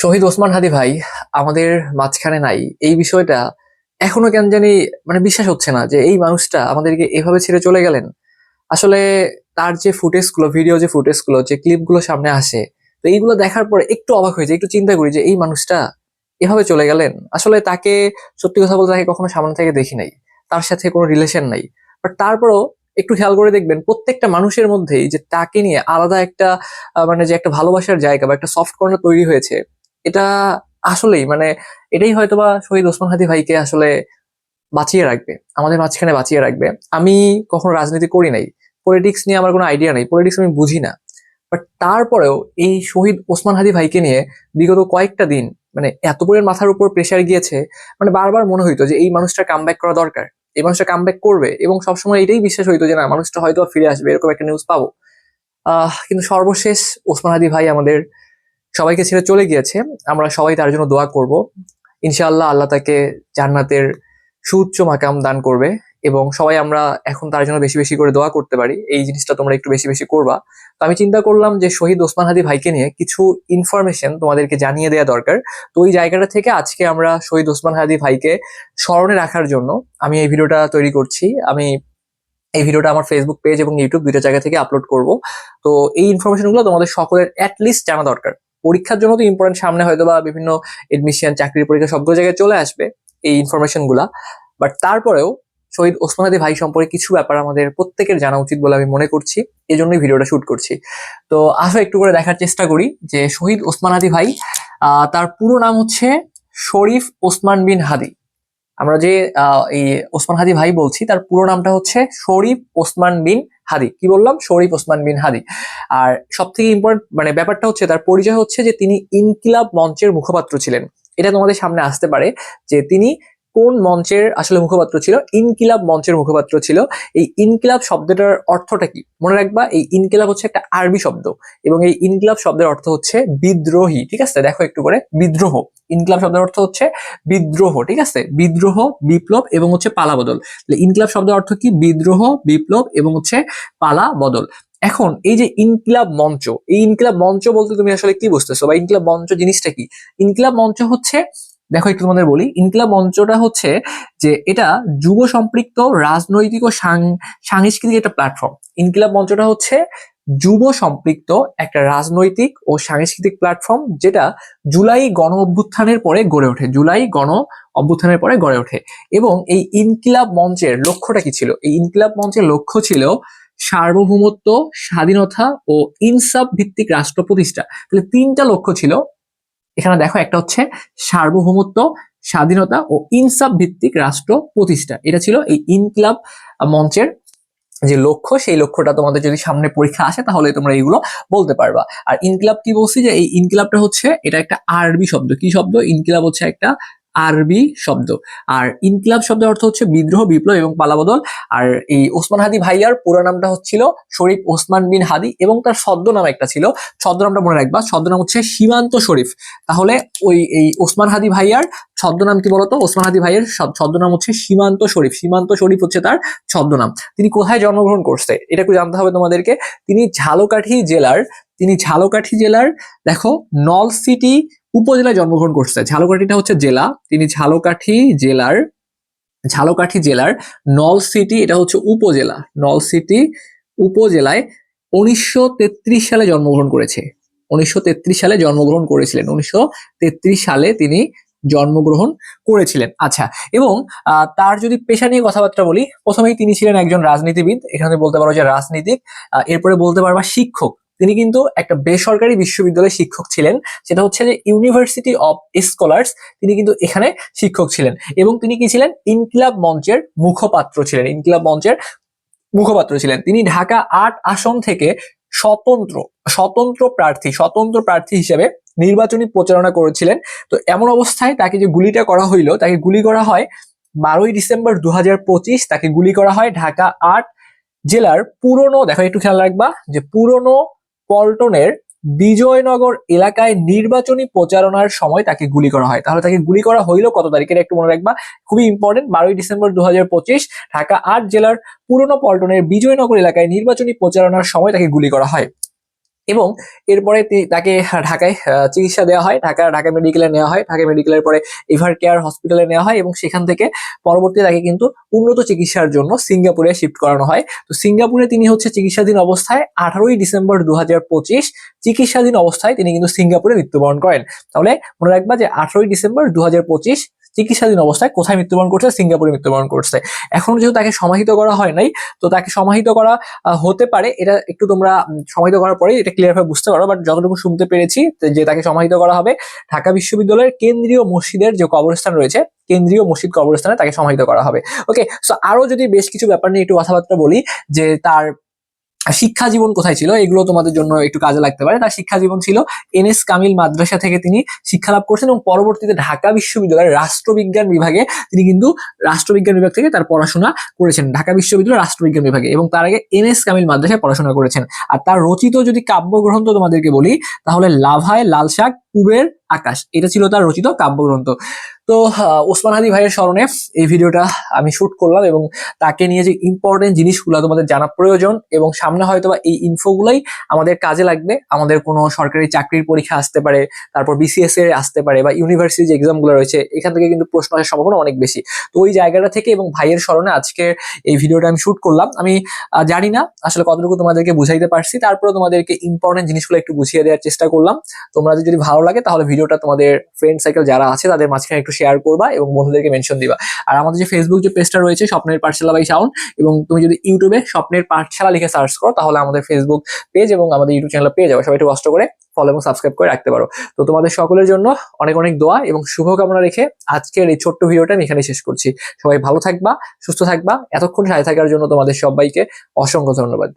শহীদ ওসমান হাদি ভাই, আমাদের মাঝখানে নাই। এই বিষয়টা এখনও কেন জানি মানে বিশ্বাস হচ্ছে না যে এই মানুষটা আমাদেরকে এভাবে ছেড়ে চলে গেলেন। আসলে তার যে ফুটেজগুলো ভিডিও যে ফুটেজগুলো, যে ক্লিপগুলো সামনে আসে, তো এইগুলো দেখার পর একটু অবাক হয়ে যায়, একটু চিন্তা করি যে এই মানুষটা এভাবে চলে গেলেন। আসলে তাকে সত্যি কথা বলতে তাকে কখনো সামনে থেকে দেখি নাই। তার সাথে কোনো রিলেশন নাই। বাট তারপরও একটু খেয়াল করে দেখবেন, প্রত্যেকটা মানুষের মধ্যেই যে তাকে নিয়ে আলাদা একটা মানে যে একটা ভালোবাসার জায়গা বা একটা সফট কর্নার তৈরি হয়েছে এটা আসলেই মানে এটাই হয়তোবা শহীদ ওসমান হাদি ভাইকে আসলে বাঁচিয়ে রাখবে, আমাদের মাঝখানে বাঁচিয়ে রাখবে। আমি কখনো রাজনীতি করি নাই পলিটিক্স নিয়ে আমার কোনো আইডিয়া নেই পলিটিক্স আমি বুঝি না। বাট তারপরেও এই শহীদ ওসমান হাদি ভাইকে নিয়ে বিগত কয়েকটা দিন মানে এত পরিমাণ মাথার উপর প্রেশার গিয়েছে মানে বারবার মনে হইতো যে এই মানুষটা কাম করা দরকার, এই মানুষটা কাম করবে এবং সবসময় এটাই বিশ্বাস হইতো যে না, মানুষটা হয়তো ফিরে আসবে, এরকম একটা নিউজ পাবো। আহ, কিন্তু সর্বশেষ ওসমান হাদি ভাই আমাদের সবাইকে ছেড়ে চলে গিয়েছে। আমরা সবাই তার জন্য দোয়া করব। ইনশাআল্লাহ আল্লাহ তাকে জান্নাতের সুউচ্চ মাকাম দান করবে এবং সবাই আমরা এখন তার জন্য বেশি বেশি করে দোয়া করতে পারি। এই জিনিসটা তোমরা একটু বেশি বেশি করবা। তো আমি চিন্তা করলাম যে শহীদ ওসমান হাদি ভাইকে নিয়ে কিছু ইনফরমেশন তোমাদেরকে জানিয়ে দেওয়া দরকার। তো ওই জায়গাটা থেকে আজকে আমরা শহীদ ওসমান হাদি ভাইকে স্মরণে রাখার জন্য আমি এই ভিডিওটা তৈরি করছি। আমি এই ভিডিওটা আমার ফেসবুক পেজ এবং ইউটিউব দুইটা জায়গা থেকে আপলোড করব। তো এই ইনফরমেশনগুলো তোমাদের সকলের অ্যাটলিস্ট জানা দরকার। পরীক্ষার জন্য তো ইম্পর্টেন্ট সামনে হয়তো বা বিভিন্ন এডমিশন চাকরির পরীক্ষা সবগুলো জায়গায় চলে আসবে এই ইনফরমেশনগুলা। বাট তারপরেও শহীদ ওসমান আলী ভাই সম্পর্কে কিছু ব্যাপার আমাদের প্রত্যেকের জানা উচিত বলে আমি মনে করছি। এই জন্যই ভিডিওটা শুট করছি। তো আসো একটু করে দেখার চেষ্টা করি যে শহীদ ওসমান আলী ভাই তার পুরো নাম হচ্ছে শরীফ ওসমান বিন হাদি। আমরা যে এই ওসমান হাদি ভাই বলছি, তার পুরো নামটা হচ্ছে শরীফ ওসমান বিন হাদি। কি বললাম? শরীফ ওসমান বিন হাদি। আর সব থেকে ইম্পর্টেন্ট মানে ব্যাপারটা হচ্ছে, তার পরিচয় হচ্ছে যে তিনি ইনকিলাব মঞ্চের মুখপাত্র ছিলেন। এটা তোমাদের সামনে আসতে পারে যে তিনি কোন মঞ্চের আসলে মুখপাত্র ছিল? ইনকিলাব মঞ্চের মুখপাত্র ছিল। এই ইনকিলাব শব্দটার অর্থটা কি? মনে রাখবা, এই ইনকিলাব হচ্ছে একটা আরবি শব্দ এবং এই ইনকিলাব শব্দের অর্থ হচ্ছে বিদ্রোহী, ঠিক আছে? দেখো একটু করে বিদ্রোহ। ইনকিলাব শব্দের অর্থ হচ্ছে বিদ্রোহ, ঠিক আছে? বিদ্রোহ, বিপ্লব এবং হচ্ছে পালা বদল ইনকিলাব শব্দের অর্থ কি? বিদ্রোহ, বিপ্লব এবং হচ্ছে পালা বদল এখন এই যে ইনকিলাব মঞ্চ, এই ইনকিলাব মঞ্চ বলতে তুমি আসলে কি বুঝতেছো? বা ইনকিলাব মঞ্চ জিনিসটা কি? ইনকিলাব মঞ্চ হচ্ছে দেখো, একটু তোমাদের বলি। ইনকিলাব মঞ্চটা হচ্ছে যে এটা যুব সম্পৃক্ত রাজনৈতিক ও সাংস্কৃতিক একটা প্ল্যাটফর্ম ইনকিলাব মঞ্চটা হচ্ছে যুব সম্পৃক্ত একটা রাজনৈতিক ও সাংস্কৃতিক প্ল্যাটফর্ম যেটা জুলাই গণ অভ্যুত্থানের পরে গড়ে ওঠে। জুলাই গণ অভ্যুত্থানের পরে গড়ে ওঠে। এবং এই ইনকিলাব মঞ্চের লক্ষ্যটা কি ছিল? এই ইনকিলাব মঞ্চের লক্ষ্য ছিল সার্বভৌমত্ব, স্বাধীনতা ও ইনসাফ ভিত্তিক রাষ্ট্র প্রতিষ্ঠা। তাহলে তিনটা লক্ষ্য ছিল। এখানে দেখো একটা হচ্ছে সার্বভৌমত্ব, স্বাধীনতা ও ইনসাফ ভিত্তিক রাষ্ট্র প্রতিষ্ঠা। এটা ছিল এই ইনকিলাব মঞ্চের যে লক্ষ্য, সেই লক্ষ্যটা তোমাদের যদি সামনে পরীক্ষা আসে তাহলে তোমরা এইগুলো বলতে পারবা। আর ইনকিলাব কি বলছি যে এই ইনকিলাবটা হচ্ছে, এটা একটা আরবি শব্দ। কি শব্দ? ইনকিলাব হচ্ছে একটা আরবি শব্দ। আর ইনকিলাব শব্দের অর্থ হচ্ছে বিদ্রোহ, বিপ্লব এবং পালাবদল। আর এই ওসমান হাদি ভাইয়ার পুরো নামটা হচ্ছিল শরীফ ওসমান বিন হাদি এবং তার ছদ্মনাম একটা ছিল। ছদ্মনামটা মনে রাখবা ছদ্মনাম হচ্ছে সীমান্ত শরীফ। তাহলে ওই, এই ওসমান হাদি ভাইয়ার ছদ্মনাম কি বলতো? ওসমান হাদি ভাইয়ের ছদ- ছদ্মনাম হচ্ছে সীমান্ত শরীফ। সীমান্ত শরীফ হচ্ছে তার ছদ্মনাম তিনি কোথায় জন্মগ্রহণ করছে? এটা একটু জানতে হবে তোমাদেরকে। তিনি ঝালকাঠি জেলার তিনি ঝালকাঠি জেলার, দেখো নলসিটি উপজেলায় জন্মগ্রহণ করছে। ঝালকাঠিটা হচ্ছে জেলা। তিনি ঝালকাঠি জেলার ঝালকাঠি জেলার নলসিটি এটা হচ্ছে উপজেলা। নলসিটি উপজেলায় উনিশশো তেত্রিশ সালে জন্মগ্রহণ করেছে। উনিশশো তেত্রিশ সালে জন্মগ্রহণ করেছিলেন। উনিশশো তেত্রিশ সালে তিনি জন্মগ্রহণ করেছিলেন। আচ্ছা এবং তার যদি পেশা নিয়ে কথাবার্তা বলি, প্রথমেই তিনি ছিলেন একজন রাজনীতিবিদ। এখানে বলতে পারো যে রাজনীতিক। এরপরে বলতে পারবা শিক্ষক। তিনি কিন্তু একটা বেসরকারি বিশ্ববিদ্যালয়ের শিক্ষক ছিলেন, সেটা হচ্ছে যে ইউনিভার্সিটি অফ স্কলার্স তিনি কিন্তু এখানে শিক্ষক ছিলেন। এবং তিনি কি ছিলেন? ইনকিলাব মঞ্চের মুখপাত্র ছিলেন, ইনকিলাব মঞ্চের মুখপাত্র ছিলেন। তিনি ঢাকা আট আসন থেকে স্বতন্ত্র স্বতন্ত্র প্রার্থী স্বতন্ত্র প্রার্থী হিসেবে নির্বাচনী প্রচারণা করেছিলেন। তো এমন অবস্থায় তাকে যে গুলিটা করা হইল, তাকে গুলি করা হয় বারোই ডিসেম্বর দু হাজার পঁচিশ, তাকে গুলি করা হয় ঢাকা আট জেলার পুরনো, দেখো একটু খেয়াল রাখবা, যে পুরনো পল্টনের বিজয়নগর এলাকায় নির্বাচনী প্রচারণার সময় তাকে গুলি করা হয়। তাহলে তাকে গুলি করা হইল কত তারিখের একটু মনে রাখবা। খুবই ইম্পর্টেন্ট বারোই ডিসেম্বর দু হাজার পঁচিশ, ঢাকা আট জেলার পুরনো পল্টনের বিজয়নগর এলাকায় নির্বাচনী প্রচারণার সময় তাকে গুলি করা হয়। এবং এরপরে তাকে ঢাকায় চিকিৎসা দেওয়া হয়। ঢাকা ঢাকা মেডিকেলে নেওয়া হয়। ঢাকা মেডিকেলের পরে এভার কেয়ার হসপিটালে নেওয়া হয় এবং সেখান থেকে পরবর্তীতে তাকে কিন্তু উন্নত চিকিৎসার জন্য সিঙ্গাপুরে শিফট করানো হয়। তো সিঙ্গাপুরে তিনি হচ্ছে চিকিৎসাধীন অবস্থায় আঠারোই ডিসেম্বর দু হাজার পঁচিশ চিকিৎসাধীন অবস্থায় তিনি কিন্তু সিঙ্গাপুরে মৃত্যুবরণ করেন। তাহলে মনে রাখবা যে আঠারোই ডিসেম্বর দু হাজার পঁচিশ চিকিৎসাধীন অবস্থায় কোথায় মৃত্যুবরণ করছে? সিঙ্গাপুরে মৃত্যুবরণ করছে। এখন যেহেতু তাকে সমাহিত করা হয় নাই, তো তাকে সমাহিত করা হতে পারে। এটা একটু তোমরা সমাহিত করার পরে এটা ক্লিয়ার ভাবে বুঝতে পারো বাট যতটুকু শুনতে পেরেছি যে তাকে সমাহিত করা হবে, ঢাকা বিশ্ববিদ্যালয়ের কেন্দ্রীয় মসজিদের যে কবরস্থান রয়েছে, কেন্দ্রীয় মসজিদ কবরস্থানে তাকে সমাহিত করা হবে। ওকে সো আরও যদি বেশ কিছু ব্যাপার নিয়ে একটু কথাবার্তা বলি, যে তার শিক্ষা জীবন কোথায় ছিল? এগুলো তোমাদের জন্য একটু কাজে লাগতে পারে। তার শিক্ষা জীবন ছিল এনএস কামিল মাদ্রাসা থেকে তিনি শিক্ষা লাভ করছেন এবং পরবর্তীতে ঢাকা বিশ্ববিদ্যালয়ের রাষ্ট্রবিজ্ঞান বিভাগে তিনি কিন্তু রাষ্ট্রবিজ্ঞান বিভাগ থেকে তার পড়াশোনা করেছেন। ঢাকা বিশ্ববিদ্যালয়ের রাষ্ট্রবিজ্ঞান বিভাগে এবং তার আগে এনএস কামিল মাদ্রাসায় পড়াশোনা করেছেন। আর তার রচিত যদি কাব্যগ্রন্থ তোমাদেরকে বলি, তাহলে লাভায় লাল শাক কুবের আকাশ। এটা ছিল তার রচিত কাব্যগ্রন্থ। তো ওসমান হাদি ভাইয়ের স্মরণে এই ভিডিওটা আমি শুট করলাম এবং তাকে নিয়ে যে ইম্পর্টেন্ট জিনিসগুলো তোমাদের জানা প্রয়োজন এবং সামনে হয়তো বা এই ইনফোগুলোই আমাদের কাজে লাগবে, আমাদের কোনো সরকারি চাকরির পরীক্ষা আসতে পারে, তারপর বিসিএস এর আসতে পারে বা ইউনিভার্সিটি যে এক্সামগুলো রয়েছে, এখান থেকে কিন্তু প্রশ্ন আসার সম্ভাবনা অনেক বেশি। তো ওই জায়গাটা থেকে এবং ভাইয়ের স্মরণে আজকে এই ভিডিওটা আমি শুট করলাম। আমি জানি না আসলে কতটুকু তোমাদেরকে বুঝাইতে পারছি। তারপরে তোমাদেরকে ইম্পর্টেন্ট জিনিসগুলো একটু বুঝিয়ে দেওয়ার চেষ্টা করলাম। তোমরা যদি ভালো লাগে তাহলে ভিডিওটা তোমাদের ফ্রেন্ড সাইকেল যারা আছে, তাদের মাঝখানে একটু শেয়ার করবা এবং বন্ধুদেরকে মেনশন দিবা। আর আমাদের যে ফেসবুক যে পেজটা রয়েছে, স্বপ্নের পাঠশালা বাই সাউন্ড এবং তুমি যদি ইউটিউবে স্বপ্নের পাঠশালা লিখে সার্চ করো, তাহলে আমাদের ফেসবুক পেজ এবং আমাদের ইউটিউব চ্যানেল পেয়ে যাবে। সবাই একটু কষ্ট করে ফলো এবং সাবস্ক্রাইব করে রাখতে পারো। তো তোমাদের সকলের জন্য অনেক অনেক দোয়া এবং শুভকামনা রেখে আজকের এই ছোট্ট ভিডিওটা আমি এখানে শেষ করছি। সবাই ভালো থাকবা, সুস্থ থাকবা, এতক্ষণ সাথে থাকার জন্য তোমাদের সবাইকে অসংখ্য ধন্যবাদ।